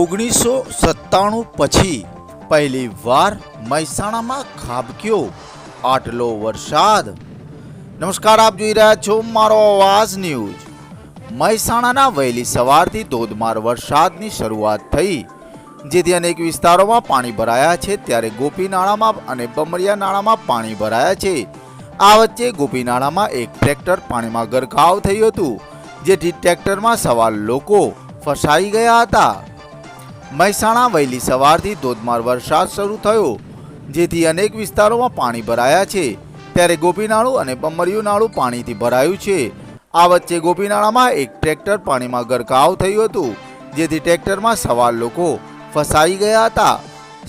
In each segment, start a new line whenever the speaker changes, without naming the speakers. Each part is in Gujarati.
ઓગણીસો સત્તાણું પછી પહેલી વાર મહેસાણામાં ખાબક્યો આટલો વરસાદ. નમસ્કાર, આપ જોઈ રહ્યા છો મારો અવાજ ન્યૂઝ. મહેસાણાના વહેલી સવારથી ધોધમાર વરસાદની શરૂઆત થઈ, જેથી અનેક વિસ્તારોમાં પાણી ભરાયા છે. ત્યારે ગોપી નાળામાં અને બમરિયા નાળામાં પાણી ભરાયા છે. આ વચ્ચે ગોપી નાળામાં એક ટ્રેક્ટર પાણીમાં ગરકાવ થયું હતું, જેથી ટ્રેક્ટરમાં સવાર લોકો ફસાઈ ગયા હતા. મહેસાણા વહેલી સવારથી ધોધમાર વરસાદ શરૂ થયો, જેથી અનેક વિસ્તારોમાં પાણી ભરાયા છે. ત્યારે ગોપીનાળું અને બમરિયું નાળું પાણીથી ભરાયું છે. આ વચ્ચે ગોપીનાળામાં એક ટ્રેક્ટર પાણીમાં ગરકાવ થયું હતું, જેથી ટ્રેક્ટરમાં સવાર લોકો ફસાઈ ગયા હતા.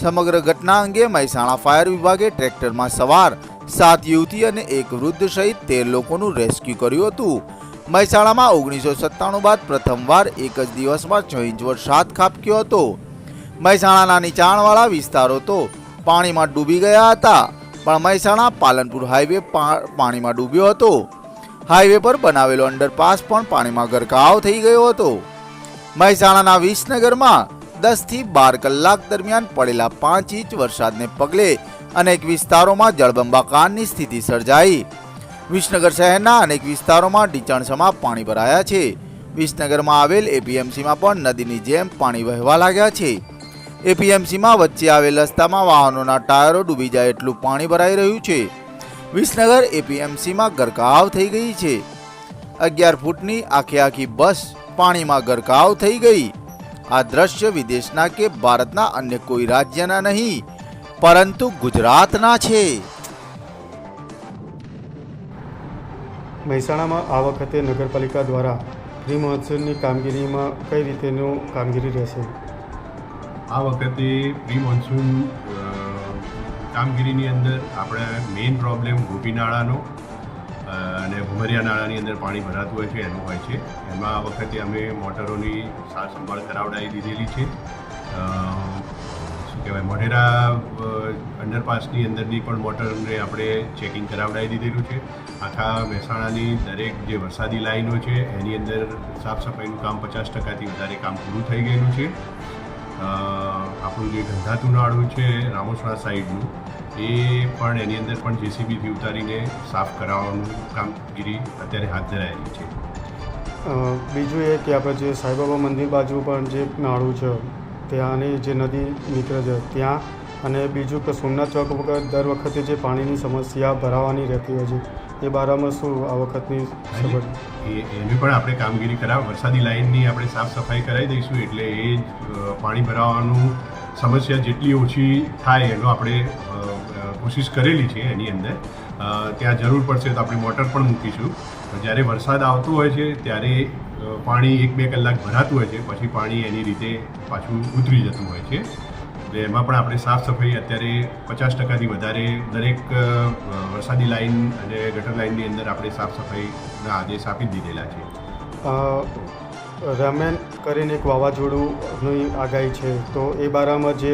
સમગ્ર ઘટના અંગે મહેસાણા ફાયર વિભાગે ટ્રેક્ટરમાં સવાર સાત યુવતી અને એક વૃદ્ધ સહિત તેર લોકોનું રેસ્ક્યુ કર્યું હતું. મહેસાણામાં ઓગણીસો સત્તાણું બાદ પ્રથમવાર એક જ દિવસમાં છ ઇંચ વરસાદ ખાબક્યો હતો. મહેસાણાના નીચાણવાળા વિસ્તારો તો પાણીમાં ડૂબી ગયા હતા, પણ મહેસાણા પાલનપુર હાઈવે પાણીમાં ડૂબ્યો હતો. હાઈવે પર બનાવેલો અંડરપાસ પણ પાણીમાં ગરકાવ થઈ ગયો હતો. મહેસાણાના વિસનગરમાં દસથી બાર કલાક દરમિયાન પડેલા પાંચ ઇંચ વરસાદને પગલે અનેક વિસ્તારોમાં જળબંબાકારની સ્થિતિ સર્જાઈ. વિસનગર શહેરના અનેક વિસ્તારોમાં ઢીચણસમાં પાણી ભરાયા છે. વિસનગરમાં આવેલ એપીએમસીમાં પણ નદીની જેમ પાણી વહેવા લાગ્યા છે. એપીએમસીમાં વચ્ચે આવેલ રસ્તામાં વાહનોના ટાયરો ડૂબી જાય એટલું પાણી ભરાઈ રહ્યું છે. વિસનગર એપીએમસીમાં ગરકાવ થઈ ગઈ છે. અગિયાર ફૂટની આખી આખી બસ પાણીમાં ગરકાવ થઈ ગઈ. આ દ્રશ્ય વિદેશના કે ભારતના અન્ય કોઈ રાજ્યના નહીં, પરંતુ ગુજરાતના છે.
મહેસાણામાં આ વખતે નગરપાલિકા દ્વારા ફ્રી મહોત્સવની કામગીરીમાં કઈ રીતેનું કામગીરી રહેશે?
આ વખતે પ્રી મોન્સૂન કામગીરીની અંદર આપણે મેઇન પ્રોબ્લેમ ગોપીનાળાનો નાળાનો અને ભુમરિયા નાળાની અંદર પાણી ભરાતું હોય છે, એનું હોય છે. એમાં આ વખતે અમે મોટરોની સાર સંભાળ કરાવડાવી દીધેલી છે. કહેવાય. મોઢેરા અંડરપાસની અંદરની પણ મોટરને આપણે ચેકિંગ કરાવડાવી દીધેલું છે. આખા મહેસાણાની દરેક જે વરસાદી લાઈનો છે, એની અંદર સાફ સફાઈનું કામ પચાસ ટકાથી વધારે કામ પૂરું થઈ ગયેલું છે. આપણું જે ગંધાતું નાળું છે, રામોસણા સાઈડનું, એ પણ એની અંદર પણ જેસીબીથી ઉતારીને સાફ કરાવવાનું કામગીરી અત્યારે હાથ ધરાયેલી છે.
બીજું એ કે આપણે જે સાંઈબાબા મંદિર બાજુ પણ જે નાળું છે ત્યાંની જે નદી નીકળે છે ત્યાં અને બીજું કે સોમનાથ ચોક વખત દર વખતે જે પાણીની સમસ્યા ભરાવાની રહેતી હોય છે એ બારામાં શું આ વખતની સગવડ
એની પણ આપણે કામગીરી કરાવ વરસાદી લાઇનની આપણે સાફ સફાઈ કરાવી દઈશું એટલે એ પાણી ભરાવાનું સમસ્યા જેટલી ઓછી થાય એનો આપણે કોશિશ કરેલી છે એની અંદર. ત્યાં જરૂર પડશે તો આપણે મોટર પણ મૂકીશું. જ્યારે વરસાદ આવતો હોય છે, ત્યારે પાણી એક બે કલાક ભરાતું હોય છે, પછી પાણી એની રીતે પાછું ઉતરી જતું હોય છે. એટલે એમાં પણ આપણે સાફ સફાઈ અત્યારે પચાસ ટકાથી વધારે દરેક વરસાદી લાઈન અને ગટર લાઇનની અંદર આપણે સાફ સફાઈના આદેશ આપી દીધેલા છે.
રામેન કરીને એક વાવાઝોડુંની આગાહી છે. તો એ બારામાં જે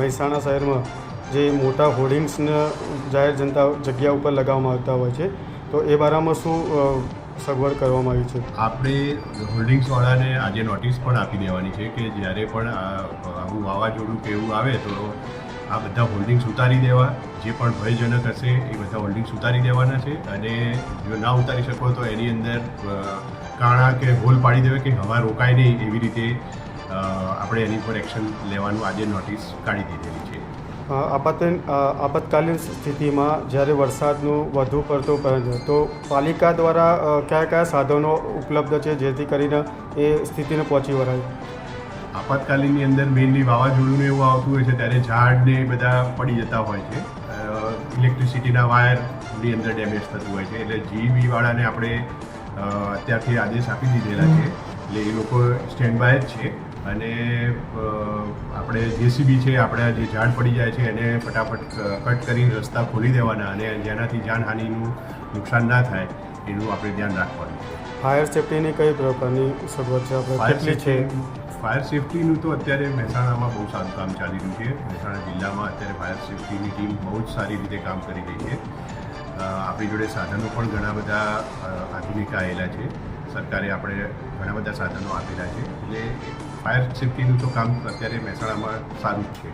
મહેસાણા શહેરમાં જે મોટા હોર્ડિંગ્સને જાહેર જનતા જગ્યા ઉપર લગાવવામાં આવતા હોય છે, તો એ બારામાં શું સગવડ કરવામાં આવી છે?
આપણે હોલ્ડિંગ્સવાળાને આજે નોટિસ પણ આપી દેવાની છે કે જ્યારે પણ આવું વાવાઝોડું કે એવું આવે તો આ બધા હોલ્ડિંગ્સ ઉતારી દેવા, જે પણ ભયજનક હશે એ બધા હોલ્ડિંગ્સ ઉતારી દેવાના છે અને જો ના ઉતારી શકો તો એની અંદર કાણા કે હોલ પાડી દેવે કે હવા રોકાય નહીં એવી રીતે આપણે એની પર એક્શન લેવાનું આજે નોટિસ કાઢી દીધેલી છે.
આપાતન આપતકાલીન સ્થિતિમાં જ્યારે વરસાદનું વધુ પડતો પડે તો પાલિકા દ્વારા કયા કયા સાધનો ઉપલબ્ધ છે જેથી કરીને એ સ્થિતિને પહોંચી વળાય?
આપાતકાલીનની અંદર મેઇનલી વાવાઝોડું એવું આવતું હોય છે ત્યારે ઝાડને બધા પડી જતા હોય છે. ઇલેક્ટ્રિસિટીના વાયરની અંદર ડેમેજ થતું હોય છે. એટલે જીબી વાળાને આપણે અત્યારથી આદેશ આપી દીધેલા છે. એટલે એ લોકો સ્ટેન્ડ બાય જ છે. અને આપણે જેસીબી છે આપણે જે ઝાડ પડી જાય છે એને ફટાફટ કટ કરીને રસ્તા ખોલી દેવાના અને જેનાથી જાનહાનિનું નુકસાન ના થાય એનું આપણે ધ્યાન રાખવાનું
ફાયર સેફ્ટીની કઈ પ્રકારની સગવડ છે? આપણે
ફાયર
કેટલી છે?
ફાયર સેફ્ટીનું તો અત્યારે મહેસાણામાં બહુ સારું કામ ચાલી રહ્યું છે. મહેસાણા જિલ્લામાં અત્યારે ફાયર સેફ્ટીની ટીમ બહુ જ સારી રીતે કામ કરી રહી છે. આપણી જોડે સાધનો પણ ઘણા બધા આધુનિક આવેલા છે. સરકારે આપણે ઘણા બધા સાધનો આપેલા છે. એટલે ફાયર સેફટીનું તો કામ અત્યારે મહેસાણામાં સારું છે.